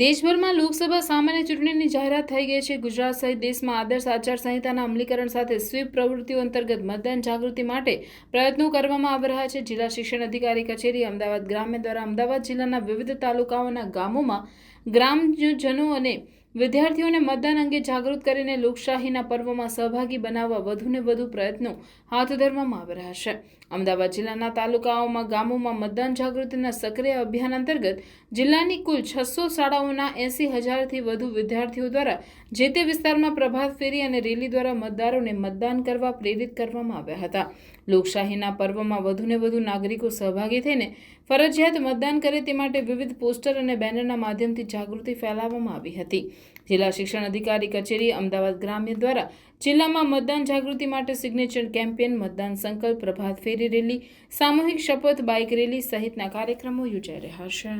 દેશભરમાં લોકસભા સામાન્ય ચૂંટણીની જાહેરાત થઈ ગઈ છે. ગુજરાત સહિત દેશમાં આદર્શ આચાર સંહિતાના અમલીકરણ સાથે સ્વીપ પ્રવૃત્તિઓ અંતર્ગત મતદાન જાગૃતિ માટે પ્રયત્નો કરવામાં આવી રહ્યા છે. જિલ્લા શિક્ષણ અધિકારી કચેરી, અમદાવાદ ગ્રામ્ય દ્વારા અમદાવાદ જિલ્લાના વિવિધ તાલુકાઓના ગામોમાં ગ્રામજનો અને વિદ્યાર્થીઓને મતદાન અંગે જાગૃત કરીને લોકશાહીના પર્વમાં સહભાગી બનાવવા વધુને વધુ પ્રયત્નો હાથ ધરવામાં આવી રહ્યા છે. અમદાવાદ જિલ્લાના તાલુકાઓમાં ગામોમાં મતદાન જાગૃતિના સક્રિય અભિયાન અંતર્ગત જિલ્લાની કુલ છસો શાળાઓના એંસી હજારથી વધુ વિદ્યાર્થીઓ દ્વારા જે તે વિસ્તારમાં પ્રભાત ફેરી અને રેલી દ્વારા મતદારોને મતદાન કરવા પ્રેરિત કરવામાં આવ્યા હતા. લોકશાહીના પર્વમાં વધુને વધુ નાગરિકો સહભાગી થઈને ફરજિયાત મતદાન કરે તે માટે વિવિધ પોસ્ટર અને બેનરના માધ્યમથી જાગૃતિ ફેલાવવામાં આવી હતી. જિલ્લા શિક્ષણ અધિકારી કચેરી અમદાવાદ ગ્રામ્ય દ્વારા જિલ્લામાં મતદાન જાગૃતિ માટે સિગ્નેચર કેમ્પેન મતદાન સંકલ્પ, પ્રભાત ફેરી રેલી સામૂહિક શપથ બાઇક રેલી સહિતના કાર્યક્રમો યોજાઈ રહ્યા છે.